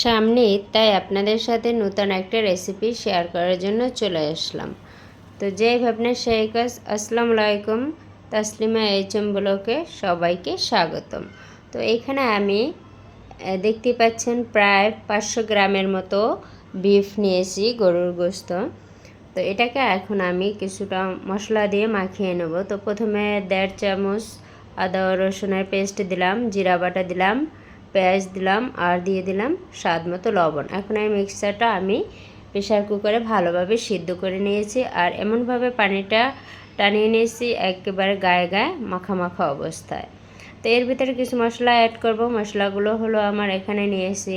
সামনে, তাই আপনাদের সাথে নতুন একটা রেসিপি শেয়ার করার জন্য চলে আসলাম। তো যেই ভাবনা সেই কাজ আসসালামু আলাইকুম। তাসলিমা এইচএম ব্লকে সবাইকে স্বাগতম। তো এখানে আমি দেখতে পাচ্ছেন প্রায় পাঁচশো গ্রামের মতো বিফ নিয়েছি, গরুর গোস্ত। তো এটাকে এখন আমি কিছুটা মশলা দিয়ে মাখিয়ে নেব। তো প্রথমে দেড় চামচ আদা রসুনের পেস্ট দিলাম, জিরা বাটা দিলাম পেঁয়াজ দিলাম আর দিয়ে দিলাম স্বাদ মতো লবণ। এখন এই মিক্সারটা আমি প্রেশার কুকারে ভালোভাবে সিদ্ধ করে নিয়েছি আর এমনভাবে পানিটা টানিয়ে নিয়েছি একেবারে গায়ে গায়ে মাখা মাখা অবস্থায়। তো এর ভিতরে কিছু মশলা অ্যাড করব। মশলাগুলো হলো আমার এখানে নিয়েছি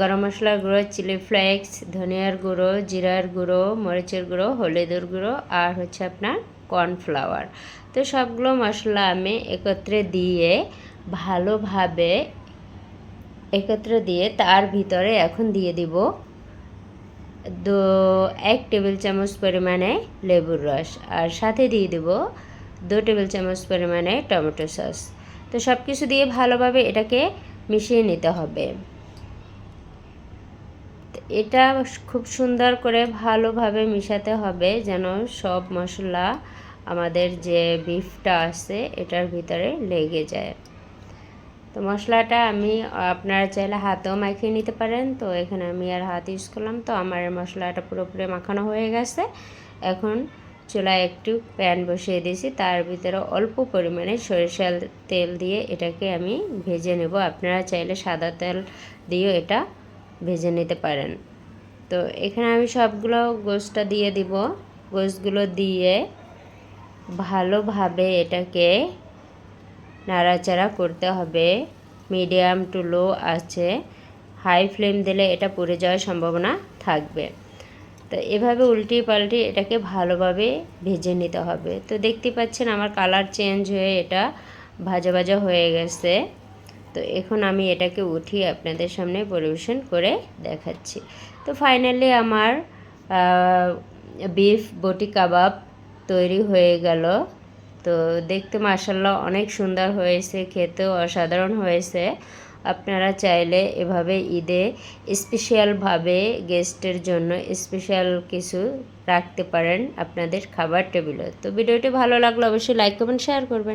গরম মশলার গুঁড়ো চিলি ফ্লেক্স ধনিয়ার গুঁড়ো, জিরার গুঁড়ো, মরিচের গুঁড়ো, হলুদের গুঁড়ো আর হচ্ছে আপনার কর্নফ্লাওয়ার তো সবগুলো মশলা আমি একত্রে দিয়ে ভালোভাবে একত্রে দিয়ে তার ভিতরে এখন দিয়ে দিব দু, এক টেবিল চামচ পরিমাণে লেবুর রস আর সাথে দিয়ে দিব দু টেবিল চামচ পরিমাণে টমেটো সস। তো সব কিছু দিয়ে ভালোভাবে এটাকে মিশিয়ে নিতে হবে। এটা খুব সুন্দর করে ভালোভাবে মিশাতে হবে যেন সব মশলা আমাদের যে বিফটা আছে এটার ভিতরে লেগে যায়। তো মশলাটা আমি, আপনারা চাইলে হাতেও মাখিয়ে নিতে পারেন। তো এখানে আমি আর হাত ইউজ করলাম। তো আমার মশলাটা পুরোপুরি মাখানো হয়ে গেছে। এখন চুলায় একটু প্যান বসিয়ে দিয়েছি। তার ভিতরে অল্প পরিমাণে সরিষার তেল দিয়ে এটাকে আমি ভেজে নেব। আপনারা চাইলে সাদা তেল দিয়েও এটা ভেজে নিতে পারেন। তো এখানে আমি সবগুলো গোশটা দিয়ে দিব। গোশগুলো দিয়ে ভালোভাবে এটাকে নাড়াচাড়া করতে হবে। মিডিয়াম টু লো আছে। হাই ফ্লেম দিলে এটা পুড়ে যাওয়ার সম্ভাবনা থাকবে। তো এভাবে উল্টি পাল্টি এটাকে ভালোভাবে ভেজে নিতে হবে। তো দেখতে পাচ্ছেন আমার কালার চেঞ্জ হয়ে এটা ভাজা ভাজা হয়ে গেছে। তো এখন আমি এটাকে উঠিয়ে আপনাদের সামনে পরিবেশন করে দেখাচ্ছি। তো ফাইনালি আমার বিফ বটি কাবাব তৈরি হয়ে গেল। তো দেখতে মাসাল্লাহ অনেক সুন্দর হয়েছে, খেতেও অসাধারণ হয়েছে। আপনারা চাইলে এভাবে ঈদে স্পেশালভাবে গেস্টের জন্য স্পেশাল কিছু রাখতে পারেন আপনাদের খাবার টেবিলে। তো ভিডিওটি ভালো লাগলে অবশ্যই লাইক কমেন্ট শেয়ার করবেন।